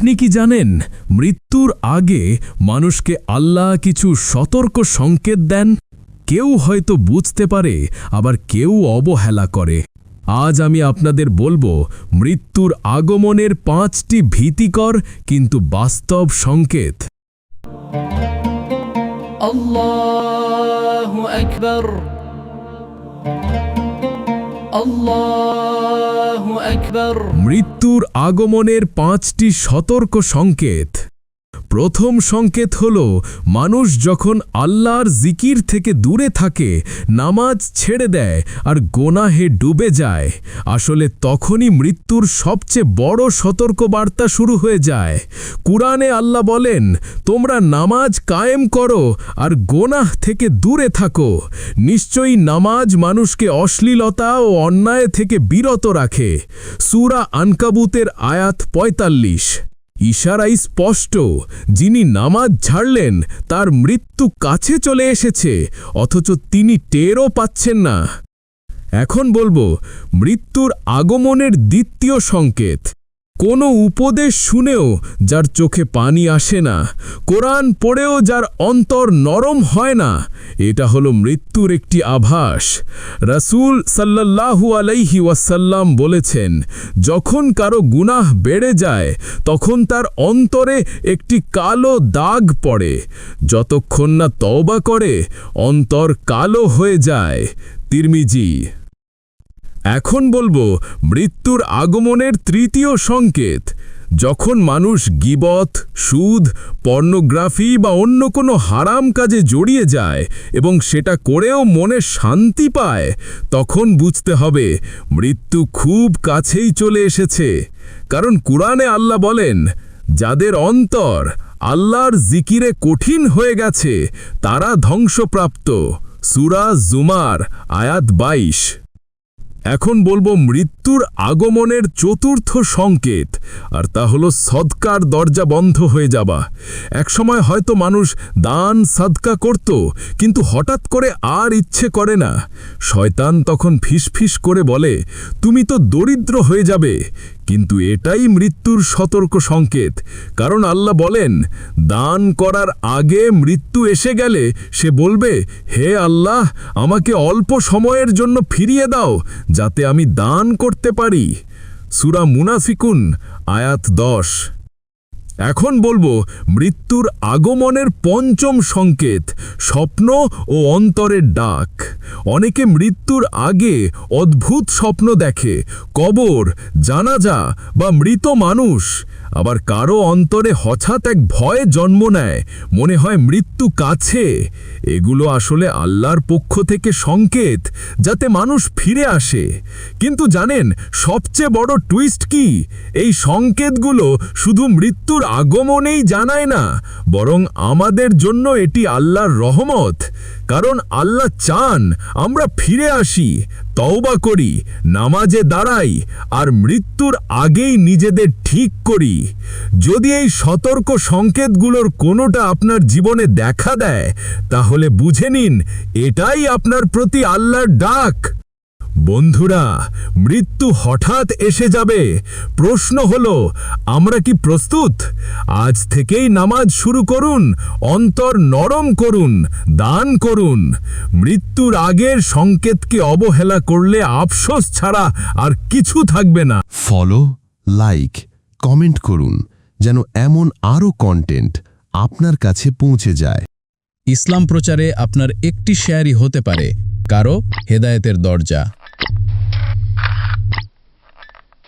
আপনি কি জানেন, মৃত্যুর আগে মানুষকে আল্লাহ কিছু সতর্ক সংকেত দেন? কেউ হয়তো বুঝতে পারে, আবার কেউ অবহেলা করে। আজ আমি আপনাদের বলব, মৃত্যুর আগমনের পাঁচটি ভীতিকর কিন্তু বাস্তব সংকেত। আল্লাহ মৃত্যুর আগমনের পাঁচটি সতর্ক সংকেত। প্রথম সংকেত হল, মানুষ যখন আল্লাহর জিকির থেকে দূরে থাকে, নামাজ ছেড়ে দেয় আর গোনাহে ডুবে যায়। আসলে তখনই মৃত্যুর সবচেয়ে বড় সতর্কবার্তা শুরু হয়ে যায়। কুরআনে আল্লাহ বলেন, তোমরা নামাজ কায়েম করো আর গোনাহ থেকে দূরে থাকো। নিশ্চয়ই নামাজ মানুষকে অশ্লীলতা ও অন্যায় থেকে বিরত রাখে। সুরা আনকাবুতের আয়াত পঁয়তাল্লিশ। ইশারাই স্পষ্ট, যিনি নামাজ ছাড়লেন, তার মৃত্যু কাছে চলে এসেছে, অথচ তিনি টেরও পাচ্ছেন না। এখন বলব, মৃত্যুর আগমনের দ্বিতীয় সংকেত। কোনো উপদেশ শুনেও যার চোখে পানি আসে না, কোরআন পড়েও যার অন্তর নরম হয় না, এটা হলো মৃত্যুর একটি আভাস। রাসূল সাল্লাল্লাহু আলাইহি ওয়াসাল্লাম বলেছেন, যখন কারও গুনাহ বেড়ে যায়, তখন তার অন্তরে একটি কালো দাগ পড়ে। যতক্ষণ না তওবা করে, অন্তর কালো হয়ে যায়। তিরমিজি এখন বলব, মৃত্যুর আগমনের তৃতীয় সংকেত। যখন মানুষ গিবত, সুদ, পর্নোগ্রাফি বা অন্য কোনো হারাম কাজে জড়িয়ে যায় এবং সেটা করেও মনে শান্তি পায়, তখন বুঝতে হবে মৃত্যু খুব কাছেই চলে এসেছে। কারণ কুরআনে আল্লাহ বলেন, যাদের অন্তর আল্লাহর জিকিরে কঠিন হয়ে গেছে, তারা ধ্বংসপ্রাপ্ত। সুরা জুমার আয়াত বাইশ। এখন বলব মৃত্যুর আগমনের চতুর্থ সংকেত। আর তা হলো সদকার দরজা বন্ধ হয়ে যাবা একসময় হয়তো মানুষ দান, সদকা করত, কিন্তু হঠাৎ করে আর ইচ্ছে করে না। শয়তান তখন ফিসফিস করে বলে, তুমি তো দরিদ্র হয়ে যাবে। কিন্তু এটাই মৃত্যুর সতর্ক সংকেত। কারণ আল্লাহ বলেন, দান করার আগে মৃত্যু এসে গেলে সে বলবে, হে আল্লাহ, আমাকে অল্প সময়ের জন্য ফিরিয়ে দাও, যাতে আমি দান করতে পারি? সুরা মুনাফিকুন, আয়াত দশ। এখন বলব, মৃত্যুর আগমনের পঞ্চম সংকেত, স্বপ্ন ও অন্তরের ডাক। অনেকে মৃত্যুর আগে অদ্ভুত স্বপ্ন দেখে, কবর, জানাজা বা মৃত মানুষ। আবার কারও অন্তরে হঠাৎ এক ভয়ে জন্ম নেয়, মনে হয় মৃত্যু কাছে। এগুলো আসলে আল্লাহর পক্ষ থেকে সংকেত, যাতে মানুষ ফিরে আসে। কিন্তু জানেন, সবচেয়ে বড় টুইস্ট কি? এই সংকেতগুলো শুধু মৃত্যুর আগমনেই জানায় না, বরং আমাদের জন্য এটি আল্লাহর রহমত। কারণ আল্লাহ চান আমরা ফিরে আসি, তওবা করি, নামাজে দাঁড়াই আর মৃত্যুর আগেই নিজেদের ঠিক করি। যদি এই সতর্ক সংকেতগুলোর কোনোটা আপনার জীবনে দেখা দেয়, তাহলে বুঝে নিন, এটাই আপনার প্রতি আল্লাহর ডাক। বন্ধুরা মৃত্যু হঠাৎ এসে যাবে। প্রশ্ন হলো আমরা কি প্রস্তুত? আজ থেকেই নামাজ শুরু করুন অন্তর নরম করুন দান করুন। মৃত্যুর আগের সংকেতকে অবহেলা করলে আফসোস ছাড়া আর কিছু থাকবে না। ফলো লাইক কমেন্ট করুন যেন এমন আরও কন্টেন্ট আপনার কাছে পৌঁছে যায়। ইসলাম প্রচারে আপনার একটি শেয়ারই হতে পারে কারও হেদায়েতের দরজা।